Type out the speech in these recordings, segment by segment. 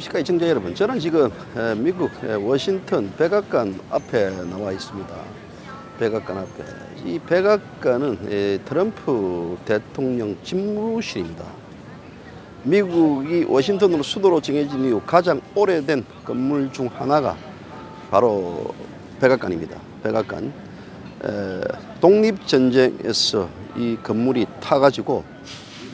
시카 시청자 여러분, 저는 지금 에, 미국 에, 워싱턴 백악관 앞에 나와 있습니다. 백악관 앞에 이 백악관은 에, 트럼프 대통령 집무실입니다. 미국이 워싱턴으로 수도로 정해진 이후 가장 오래된 건물 중 하나가 바로 백악관입니다. 백악관. 에, 독립전쟁에서 이 건물이 타가지고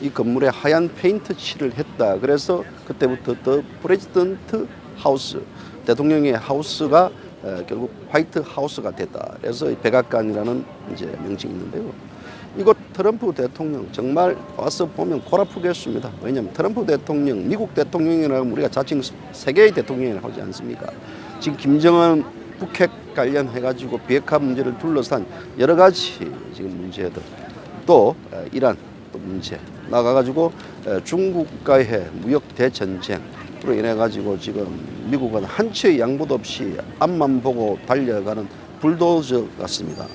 이 건물에 하얀 페인트 칠을 했다. 그래서 그때부터 더 프레지던트 하우스 대통령의 하우스가 에, 결국 화이트 하우스가 됐다. 그래서 이 백악관이라는 이제 명칭이 있는데요. 이곳 트럼프 대통령 정말 와서 보면 골아프겠습니다. 왜냐하면 트럼프 대통령, 미국 대통령이라고 우리가 자칭 세계의 대통령이라고 하지 않습니까? 지금 김정은 북핵 관련해가지고 비핵화 문제를 둘러싼 여러 가지 지금 문제들 또 에, 이란 또 문제 나가가지고 에, 중국과의 무역 대전쟁으로 인해 가지고 지금 미국은 한치의 양보도 없이 앞만 보고 달려가는 불도저 같습니다.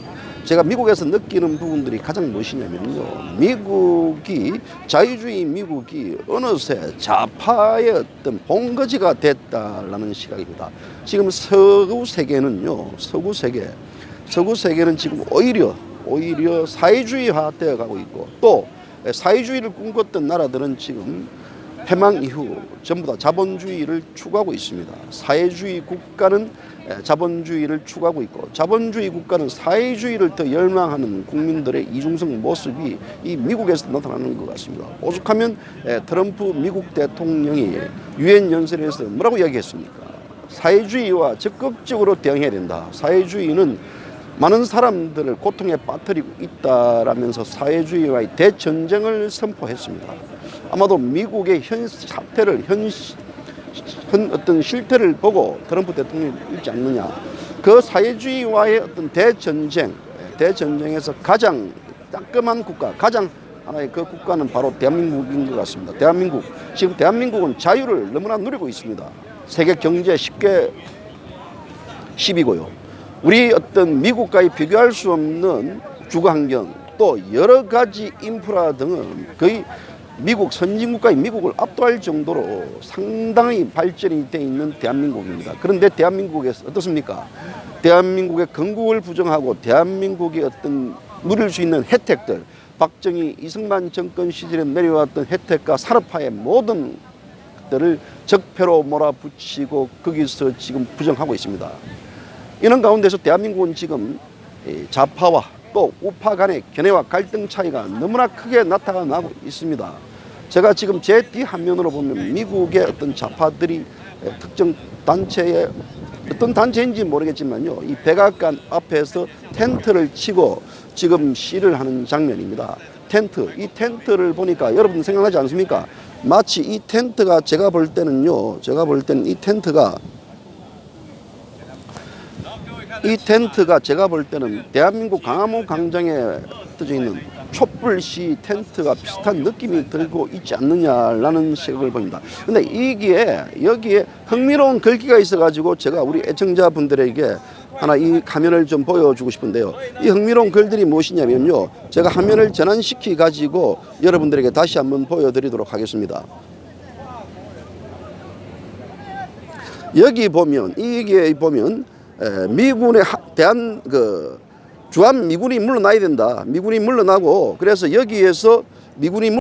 제가 미국에서 느끼는 부분들이 가장 무엇이냐면요. 미국이 자유주의 미국이 어느새 좌파의 어떤 본거지가 됐다라는 시각입니다. 지금 서구 세계는요. 서구 세계 서구 세계는 지금 오히려 오히려 사회주의화 되어 가고 있고 또 사회주의를 꿈꿨던 나라들은 지금 해방 이후 전부 다 자본주의를 추구하고 있습니다. 사회주의 국가는 자본주의를 추구하고 있고 자본주의 국가는 사회주의를 더 열망하는 국민들의 이중성 모습이 이 미국에서 나타나는 것 같습니다. 오죽하면 트럼프 미국 대통령이 유엔 연설에서 뭐라고 이야기했습니까? 사회주의와 적극적으로 대응해야 된다. 사회주의는 많은 사람들을 고통에 빠뜨리고 있다라면서 사회주의와의 대전쟁을 선포했습니다. 아마도 미국의 현 사태를 현, 현 어떤 실태를 보고 트럼프 대통령이 읽지 않느냐. 그 사회주의와의 어떤 대전쟁, 대전쟁에서 가장 따끔한 국가, 가장 하나의 그 국가는 바로 대한민국인 것 같습니다. 대한민국 지금 대한민국은 자유를 너무나 누리고 있습니다. 세계 경제 쉽게 10이고요. 우리 어떤 미국과의 비교할 수 없는 주거 환경 또 여러 가지 인프라 등은 거의 미국 선진국가의 미국을 압도할 정도로 상당히 발전이 돼 있는 대한민국입니다. 그런데 대한민국에서 어떻습니까? 대한민국의 건국을 부정하고 대한민국이 어떤 누릴 수 있는 혜택들 박정희 이승만 정권 시절에 내려왔던 혜택과 산업화의 모든 것들을 적폐로 몰아붙이고 거기서 지금 부정하고 있습니다. 이런 가운데서 대한민국은 지금 이 좌파와 또 우파 간의 견해와 갈등 차이가 너무나 크게 나타나고 있습니다. 제가 지금 제뒤 화면으로 보면 미국의 어떤 좌파들이 특정 단체의 어떤 단체인지 모르겠지만요. 이 백악관 앞에서 텐트를 치고 지금 시를 하는 장면입니다. 텐트. 이 텐트를 보니까 여러분 생각나지 않습니까? 마치 이 텐트가 제가 볼 때는요. 제가 볼 때는 이 텐트가 이 텐트가 제가 볼 때는 대한민국 강화문 광장에 떠져 있는 촛불시 텐트가 비슷한 느낌이 들고 있지 않느냐라는 생각을 봅니다. 근데 이게 여기에 흥미로운 글귀가 있어가지고 제가 우리 애청자분들에게 하나 이 화면을 좀 보여주고 싶은데요. 이 흥미로운 글들이 무엇이냐면요. 제가 화면을 전환시키 가지고 여러분들에게 다시 한번 보여드리도록 하겠습니다. 여기 보면 이게 보면 에, 미군의 하- 대한 그 주한 미군이 물러나야 된다. 미군이 물러나고 그래서 여기에서 미군이